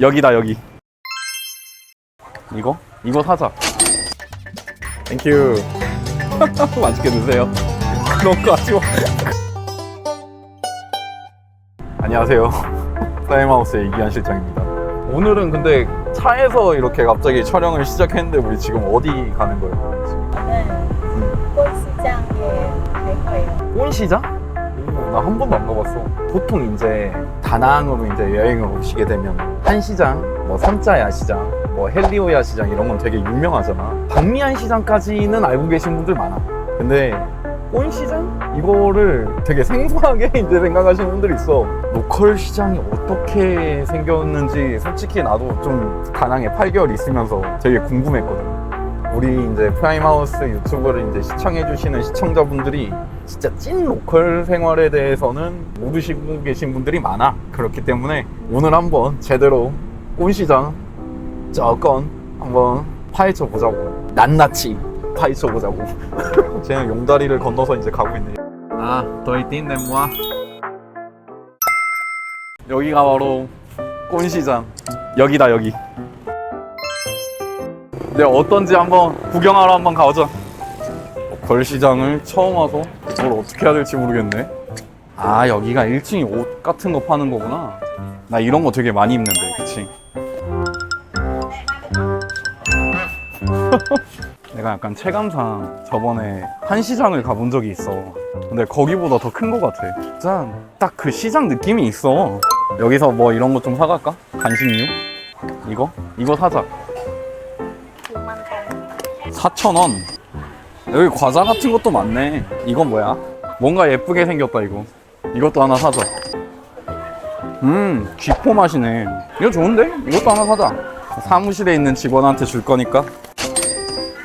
여기다 여기 이거? 이거 사자 땡큐. 맛있게 드세요 하지 마 안녕하세요 프라임하우스의 이기한 실장입니다 오늘은 근데 차에서 이렇게 갑자기 촬영을 시작했는데 우리 지금 어디 가는 거예요? 저는 꽃시장에 갈 거예요. 꽃시장? 나 한 번도 안 가봤어. 보통 이제 다낭으로 이제 여행을 오시게 되면 한시장, 뭐 삼자야 시장, 뭐 헬리오야 시장 이런 건 되게 유명하잖아. 박미안 시장까지는 알고 계신 분들 많아. 근데 꽃시장? 이거를 되게 생소하게 이제 생각하시는 분들이 있어. 로컬 시장이 어떻게 생겼는지 솔직히 나도 좀 다낭에 8개월 있으면서 되게 궁금했거든. 우리 이제 프라임하우스 유튜브를 이제 시청해주시는 시청자분들이 진짜 찐 로컬 생활에 대해서는 모르시고 계신 분들이 많아. 그렇기 때문에 오늘 한번 제대로 꽃시장 저건 한번 파헤쳐 보자고. 낱낱이 파헤쳐 보자고. 쟤는 용다리를 건너서 이제 가고 있네. 아, 더이틴 네모아. 여기가 바로 꽃시장. 여기다 여기. 네, 어떤지 한번 구경하러 한번 가보자. 걸시장을 처음 와서 뭘 어떻게 해야 될지 모르겠네. 아, 여기가 1층이 옷 같은 거 파는 거구나. 나 이런 거 되게 많이 입는데, 그치? 내가 약간 체감상 저번에 한 시장을 가본 적이 있어. 근데 거기보다 더큰거 같아. 짠. 딱 그 시장 느낌이 있어. 여기서 뭐 이런 거 좀 사갈까? 간식류? 이거? 이거 사자. 9만 원. 4,000원. 여기 과자 같은 것도 많네. 이건 뭐야? 뭔가 예쁘게 생겼다, 이거. 이것도 하나 사자. 음, 쥐포 맛이네. 이거 좋은데? 이것도 하나 사자. 사무실에 있는 직원한테 줄 거니까.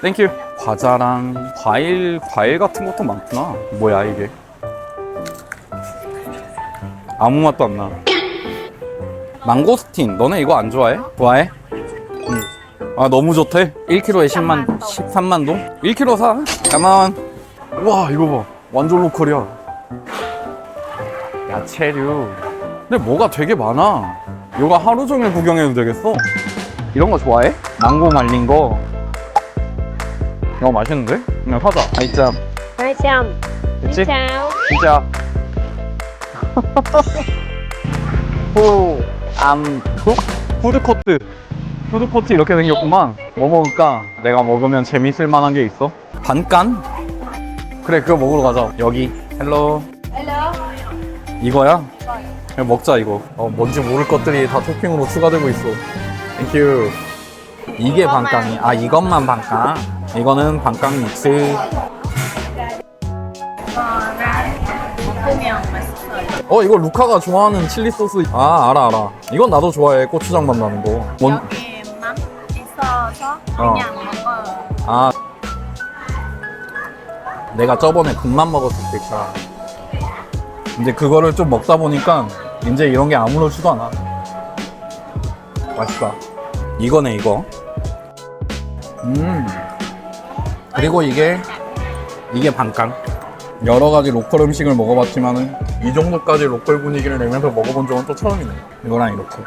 땡큐. 과자랑 과일, 과일 같은 것도 많구나. 뭐야, 이게? 아무 맛도 안 나. 망고스틴. 너네 이거 안 좋아해? 좋아해? 응. 아 너무 좋대? 1kg에 10만 13만 동. 1kg 사? 가만. 와 이거 봐. 완전 로컬이야. 야채류. 근데 뭐가 되게 많아. 이거 하루 종일 구경해도 되겠어? 이런 거 좋아해? 망고 말린 거. 이거 맛있는데? 그냥 사자. chào. 그치? chào. 진짜 후암후 푸드코트 푸드코트 이렇게 생겼구만. 뭐 먹을까? 내가 먹으면 재밌을 만한 게 있어? 반깐? 그래 그거 먹으러 가자. 여기. 헬로. Hello. 이거야? 그냥 먹자 이거. 어, 뭔지 모를 것들이 다 토핑으로 추가되고 있어. 땡큐 이게 반깡이 아 이것만 반깡 이거는 반깡 믹스. 어 이거 루카가 좋아하는 칠리 소스. 아 알아 알아. 이건 나도 좋아해 고추장 맛 나는 거. 뭔, 여기 맘있 그냥 먹어요. 아. 내가 저번에 국만 먹었을 때 있잖아. 이제 그거를 좀 먹다 보니까 이제 이런 게 아무렇지도 않아. 맛있다. 이거네 이거. 음. 그리고 이게 이게 반깡 여러 가지 로컬 음식을 먹어봤지만은 이 정도까지 로컬 분위기를 내면서 먹어본 적은 또 처음이네. 이거랑 이렇게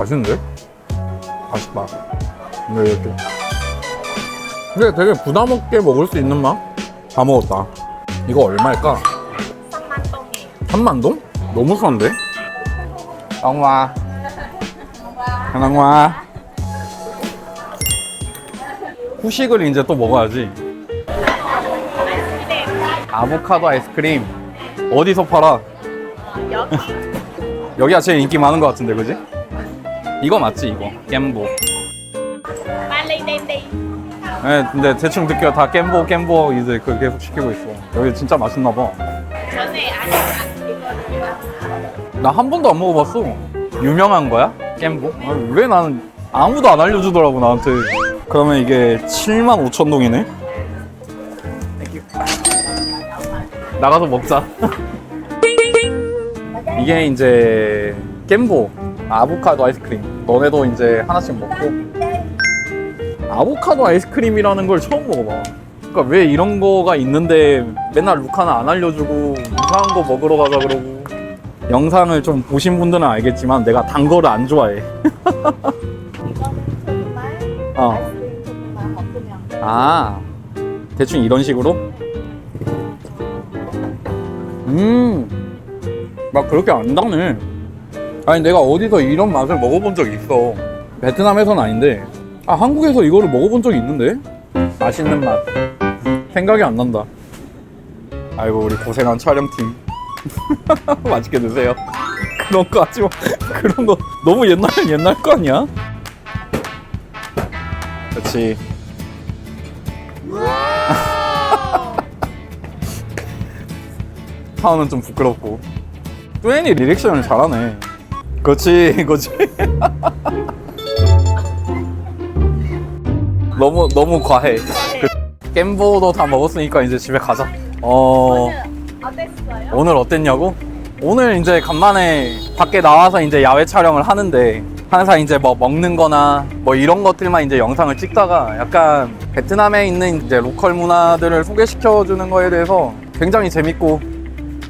맛있는데? 맛있다. 근데 이렇게. 근데 되게 부담 없게 먹을 수 있는 맛? 다 먹었다. 이거 얼마일까? 3만 동이에요. 3만 동? 너무 싼데? 랑와. 랑와. 후식을 이제 또 먹어야지. 아보카도 아이스크림. 어디서 팔아? 여기 여기가 제일 인기 많은 것 같은데, 그지? 이거 맞지, 이거? 겜보. 네, 근데 대충 듣기로 다 겜보 겜보 이제 그 계속 시키고 있어. 여기 진짜 맛있나 봐. 전에 아직 이거든요. 나한 번도 안 먹어봤어. 유명한 거야? 겜보? 아, 왜 나는 아무도 안 알려주더라고 나한테. 그러면 이게 7만 5천 동이네. 나가서 먹자. 이게 이제 겜보 아보카도 아이스크림. 너네도 이제 하나씩 먹고. 아보카도 아이스크림이라는 걸 처음 먹어봐. 그러니까 왜 이런 거가 있는데 맨날 루카는 안 알려주고 이상한 거 먹으러 가자 그러고 영상을 좀 보신 분들은 알겠지만 내가 단 거를 안 좋아해. 이거는 소금말, 어. 아이스크림 소금말 먹으면 아, 대충 이런 식으로? 음, 막 그렇게 안 달네. 아니, 내가 어디서 이런 맛을 먹어본 적이 있어. 베트남에서는 아닌데, 아, 한국에서 이거를 먹어본 적이 있는데? 맛있는 맛. 생각이 안 난다. 아이고, 우리 고생한 촬영팀. 맛있게 드세요. 그런 거 하지 마. 그런 거 너무 옛날 옛날 거 아니야? 그렇지. 하우는 좀 부끄럽고. 뚜엔이 리액션을 잘하네. 그렇지, 그렇지. 너무 너무 과해. 그, 겜보도 다 먹었으니까 이제 집에 가자. 어. 오늘 어땠어요? 오늘 어땠냐고? 오늘 이제 간만에 밖에 나와서 이제 야외 촬영을 하는데 항상 이제 뭐 먹는 거나 뭐 이런 것들만 이제 영상을 찍다가 약간 베트남에 있는 이제 로컬 문화들을 소개시켜 주는 거에 대해서 굉장히 재밌고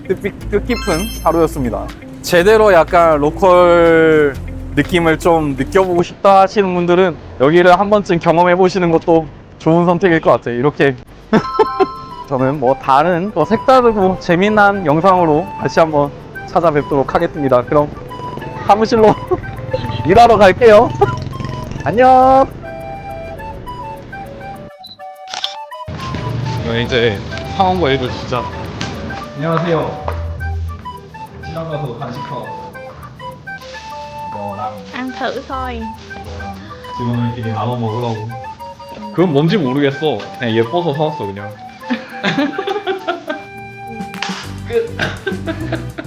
뜻깊, 뜻깊은 하루였습니다. 제대로 약간 로컬 느낌을 좀 느껴보고 싶다 하시는 분들은 여기를 한 번쯤 경험해 보시는 것도 좋은 선택일 것 같아요. 이렇게 저는 뭐 다른 뭐 색다르고 재미난 영상으로 다시 한번 찾아뵙도록 하겠습니다. 그럼 사무실로 일하러 갈게요. 안녕. 이제 상황과 일을 진짜. 안녕하세요. 시장 가서 간식 사 이거랑 Ăn thử thôi. 직원들끼리 나눠 먹으라고. 그건 뭔지 모르겠어. 그냥 예뻐서 사왔어 그냥. 끝.